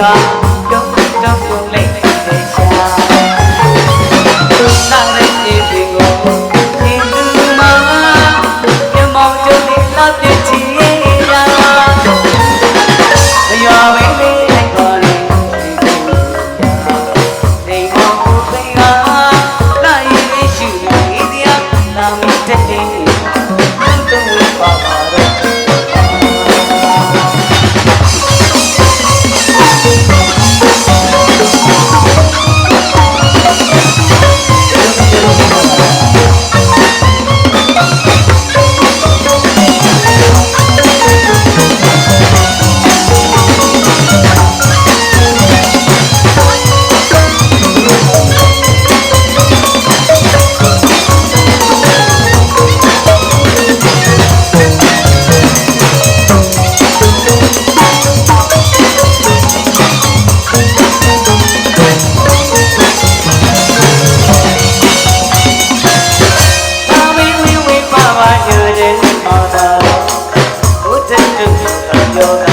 သာပြုံးတောင်းပြုံးလိုက်တဲ့ရှာသူနာရဲ့ဒီပင်ကိုဒီလူမမြမောင်တို့လေးလာပြည့်ချီရာဘယောဝင်းလေးလိုက်ပါလေနေမောင်ကိုပင်ဟာလာရည်ရှိနေသည်လားလာမတဲ့ Hare Hare Hare Hare